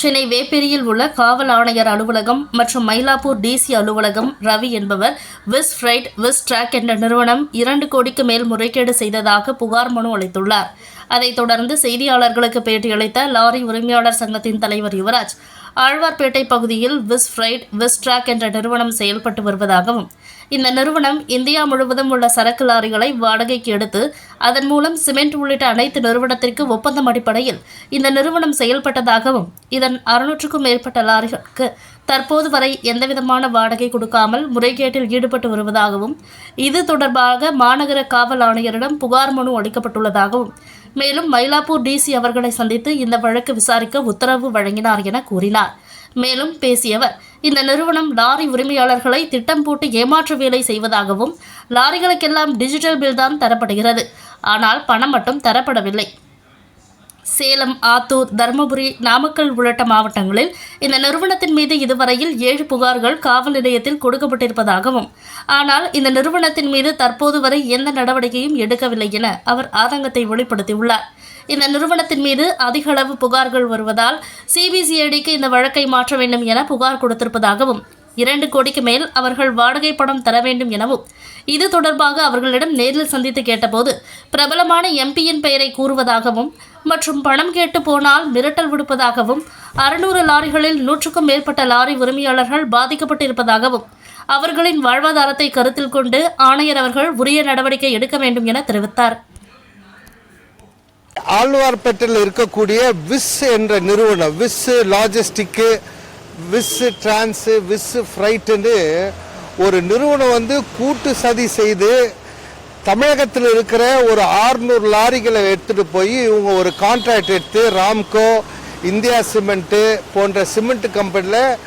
சென்னை வேப்பேரியில் உள்ள காவல் ஆணையர் அலுவலகம் மற்றும் மயிலாப்பூர் டிசி அலுவலகம் ரவி என்பவர் விஸ் ஃப்ரைட் விஸ் ட்ராக் என்ற நிறுவனம் இரண்டு கோடிக்கு மேல் முறைகேடு செய்ததாக புகார் மனு அளித்துள்ளார். அதைத் தொடர்ந்து செய்தியாளர்களுக்கு பேட்டியளித்த லாரி உரிமையாளர் சங்கத்தின் தலைவர் யுவராஜ் ஆழ்வார்பேட்டை பகுதியில் விஸ் ஃப்ரைட் விஸ் ட்ராக் என்ற நிறுவனம் செயல்பட்டு வருவதாகவும் இந்த நிறுவனம் இந்தியா முழுவதும் உள்ள சரக்கு லாரிகளை வாடகைக்கு எடுத்து அதன் மூலம் சிமெண்ட் உள்ளிட்ட அனைத்து நிறுவனத்திற்கு ஒப்பந்தம் அடிப்படையில் இந்த நிறுவனம் செயல்பட்டதாகவும் இதன் அறுநூற்றுக்கும் மேற்பட்ட லாரிகளுக்கு தற்போது வரை எந்தவிதமான வாடகை கொடுக்காமல் முறைகேட்டில் ஈடுபட்டு வருவதாகவும் இது தொடர்பாக மாநகர காவல் ஆணையரிடம் புகார் மனு அளிக்கப்பட்டுள்ளதாகவும் மேலும் மயிலாப்பூர் டிசி அவர்களை சந்தித்து இந்த வழக்கு விசாரிக்க உத்தரவு வழங்கினார் என கூறினார். மேலும் பேசியவர் இந்த நிறுவனம் லாரி உரிமையாளர்களை திட்டம் போட்டு ஏமாற்று வேலை செய்வதாகவும் லாரிகளுக்கெல்லாம் டிஜிட்டல் பில் தான் தரப்படுகிறது. ஆனால் பணம் மட்டும் தரப்படவில்லை. சேலம் ஆத்தூர் தருமபுரி நாமக்கல் உள்ளிட்ட மாவட்டங்களில் இந்த நிறுவனத்தின் மீது இதுவரையில் ஏழு புகார்கள் காவல் நிலையத்தில் கொடுக்கப்பட்டிருப்பதாகவும் ஆனால் இந்த நிறுவனத்தின் மீது தற்போது வரை எந்த நடவடிக்கையும் எடுக்கவில்லை என அவர் ஆதங்கத்தை வெளிப்படுத்தியுள்ளார். இந்த நிறுவனத்தின் மீது அதிக அளவு புகார்கள் வருவதால் சிபிசிஐடிக்கு இந்த வழக்கை மாற்ற வேண்டும் என புகார் கொடுத்திருப்பதாகவும் இரண்டு கோடிக்கு மேல் அவர்கள் வாடகை பணம் தர வேண்டும் எனவும் இது தொடர்பாக அவர்களிடம் நேரில் சந்தித்து கேட்டபோது பிரபலமான எம்பியின் பெயரை கூறுவதாகவும் மற்றும் பணம் கேட்டு போனால் மிரட்டல் விடுப்பதாகவும் அறுநூறு லாரிகளில் நூற்றுக்கும் மேற்பட்ட லாரி உரிமையாளர்கள் பாதிக்கப்பட்டிருப்பதாகவும் அவர்களின் வாழ்வாதாரத்தை கருத்தில் கொண்டு ஆணையர் அவர்கள் உரிய நடவடிக்கை எடுக்க வேண்டும் என தெரிவித்தார். ஆழ்வார்பேட்டையில் இருக்கக்கூடிய விஸ் என்ற நிறுவனம் Wiz logistic Wiz trans Wiz ஃப்ரைட்டுன்னு ஒரு நிறுவனம் வந்து கூட்டு சதி செய்து தமிழகத்தில் இருக்கிற ஒரு 600 லாரிகளை எடுத்துகிட்டு போய் இவங்க ஒரு கான்ட்ராக்ட் எடுத்து ராம்கோ இந்தியா சிமெண்ட்டு போன்ற சிமெண்ட் கம்பெனியில்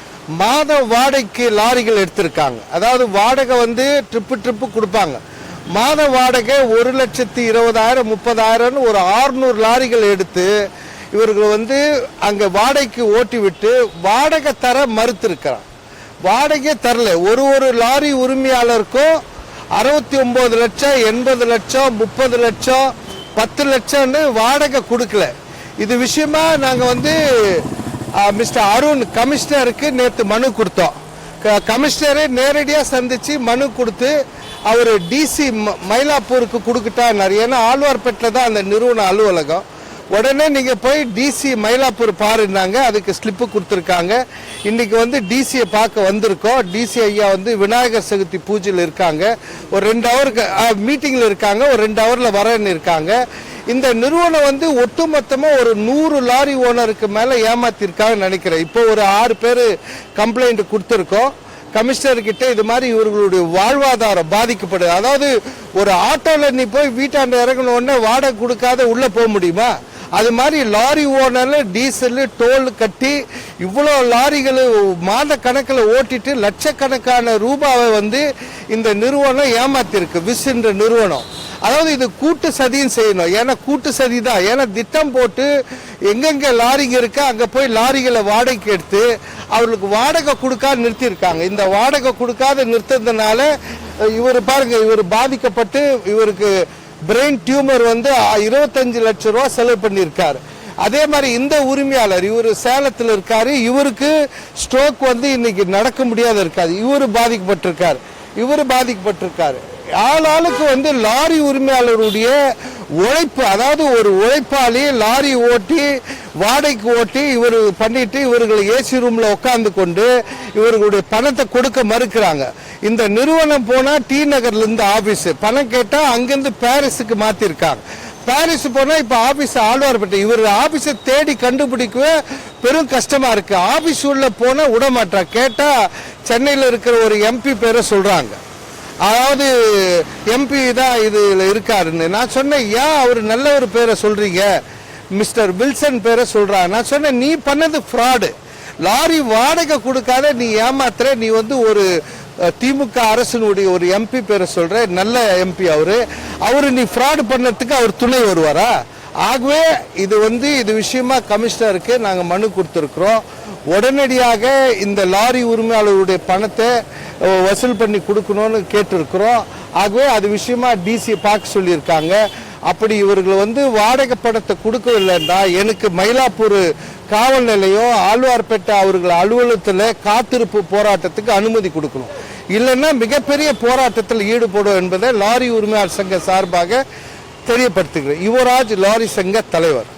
மாத வாடகைக்கு லாரிகள் எடுத்திருக்காங்க. அதாவது வாடகை வந்து ட்ரிப்பு ட்ரிப்பு கொடுப்பாங்க. மாத வாடகை ஒரு லட்சத்தி இருபதாயிரம் முப்பதாயிரம்னு ஒரு 600 லாரிகள் எடுத்து இவர்கள் வந்து அங்கே வாடகைக்கு ஓட்டி விட்டு வாடகை தர மறுத்திருக்கிறான் வாடகையே தரல. ஒரு ஒரு லாரி உரிமையாளருக்கும் அறுபத்தி ஒன்பது லட்சம் எண்பது லட்சம் முப்பது லட்சம் பத்து லட்சம்னு வாடகை கொடுக்கல. இது விஷயமா நாங்கள் வந்து மிஸ்டர் அருண் கமிஷனருக்கு நேற்று மனு கொடுத்தோம். க- கமிஷனரை நேரடியாக சந்திச்சு மனு கொடுத்து அவர் டிசி மயிலாப்பூருக்கு கொடுத்துட்டார் ஏன்னா ஆழ்வார்பேட்டில் தான் அந்த நிறுவன அலுவலகம். உடனே நீங்கள் போய் டிசி மயிலாப்பூர் பாருன்னாங்க. அதுக்கு ஸ்லிப்பு கொடுத்துருக்காங்க. இன்றைக்கி வந்து டிசியை பார்க்க வந்திருக்கோம். டிசி ஐயா வந்து விநாயகர் சதுர்த்தி பூஜையில் இருக்காங்க. ஒரு ரெண்டு ஹவருக்கு மீட்டிங்கில் இருக்காங்க. ஒரு ரெண்டு ஹவரில் வரேன்னு இருக்காங்க. இந்த நிறுவனம் வந்து ஒட்டுமொத்தமாக ஒரு நூறு லாரி ஓனருக்கு மேலே ஏமாத்திருக்காங்கன்னு நினைக்கிறேன். இப்போ ஒரு ஆறு பேர் கம்ப்ளைண்ட் கொடுத்துருக்கோம். கமிஷனர்கிட்ட இது மாதிரி இவர்களுடைய வாழ்வாதாரம் பாதிக்கப்படுது. அதாவது ஒரு ஆட்டோவில் நீ போய் வீட்டாண்ட இறங்கின உடனே வாடகை கொடுக்காத உள்ளே போக முடியுமா? அது மாதிரி லாரி ஓனர்ல டீசல் டோல் கட்டி இவ்வளோ லாரிகள் மாத கணக்கில் ஓட்டிட்டு லட்சக்கணக்கான ரூபாவை வந்து இந்த நிறுவனம் ஏமாத்திருக்கு விஸ் என்ற நிறுவனம். அதாவது இது கூட்டு சதியும் செய்யணும். ஏன்னா கூட்டு சதி தான். ஏன்னா திட்டம் போட்டு எங்கெங்க லாரிங்க இருக்கோ அங்கே போய் லாரிகளை வாடகைக்கு எடுத்து அவர்களுக்கு வாடகை கொடுக்காத நிறுத்தியிருக்காங்க. இந்த வாடகை கொடுக்காத நிறுத்ததுனால இவர் பாருங்க இவர் பாதிக்கப்பட்டு இவருக்கு பிரெயின் டியூமர் வந்து இருபத்தஞ்சு லட்சம் ரூபா செலவு பண்ணியிருக்காரு. அதே மாதிரி இந்த உரிமையாளர் இவர் சேலத்தில் இருக்கார். இவருக்கு ஸ்ட்ரோக் வந்து இன்னைக்கு நடக்க முடியாத இருக்காது. இவர் பாதிக்கப்பட்டிருக்கார். இவர் பாதிக்கப்பட்டிருக்காரு. ஆள் ஆளுக்கு வந்து லாரி உரிமையாளருடைய உழைப்பு அதாவது ஒரு உழைப்பாளி லாரி ஓட்டி வாடகைக்கு ஓட்டி இவர் பண்ணிட்டு இவர்கள் ஏசி ரூம்ல உட்காந்து கொண்டு இவர்களுடைய பணத்தை கொடுக்க மறுக்கிறாங்க. இந்த நிறுவனம் போனா டி நகர்ல இருந்து ஆபீஸ். பணம் கேட்டா அங்கிருந்து பாரிஸுக்கு மாத்திருக்காங்க. பாரிஸ் போனா இப்ப ஆபீஸ் ஆழ்வார்பேட்டை. இவர் ஆபீஸை தேடி கண்டுபிடிக்கவே பெரும் கஷ்டமா இருக்கு. ஆபீஸ் உள்ள போனா விட மாட்டா கேட்டா சென்னையில் இருக்கிற ஒரு எம்பி பேரை சொல்றாங்க. அதாவது எம்பி தான் இதுல இருக்காருன்னு. நான் சொன்னேன் ஏன் அவர் நல்ல ஒரு பேரை சொல்றீங்க? மிஸ்டர் வில்சன் பேரை சொல்கிறாங்க நான் சொன்னேன் நீ பண்ணது ஃப்ராடு லாரி வாடகை கொடுக்காத நீ ஏமாத்துற. நீ வந்து ஒரு திமுக அரசினுடைய ஒரு எம்பி பேரை சொல்கிற நல்ல எம்பி அவர். அவர் நீ ஃப்ராடு பண்ணதுக்கு அவர் துணை வருவாரா? ஆகவே இது வந்து இது விஷயமா கமிஷனருக்கு நாங்கள் மனு கொடுத்துருக்குறோம். உடனடியாக இந்த லாரி உரிமையாளருடைய பணத்தை வசூல் பண்ணி கொடுக்கணும்னு கேட்டிருக்கிறோம். ஆகவே அது விஷயமா டிசி பார்க்க சொல்லியிருக்காங்க. அப்படி இவர்கள் வந்து வாடகை படத்தை கொடுக்கவில்லை என்றால் எனக்கு மயிலாப்பூர் காவல் நிலையம் ஆழ்வார்பேட்டை அவர்கள் அலுவலகத்தில் காத்திருப்பு போராட்டத்துக்கு அனுமதி கொடுக்கணும். இல்லைன்னா மிகப்பெரிய போராட்டத்தில் ஈடுபடும் என்பதை லாரி உரிமையாளர் சங்க சார்பாக தெரியப்படுத்துகிறேன். யுவராஜ் லாரி சங்க தலைவர்.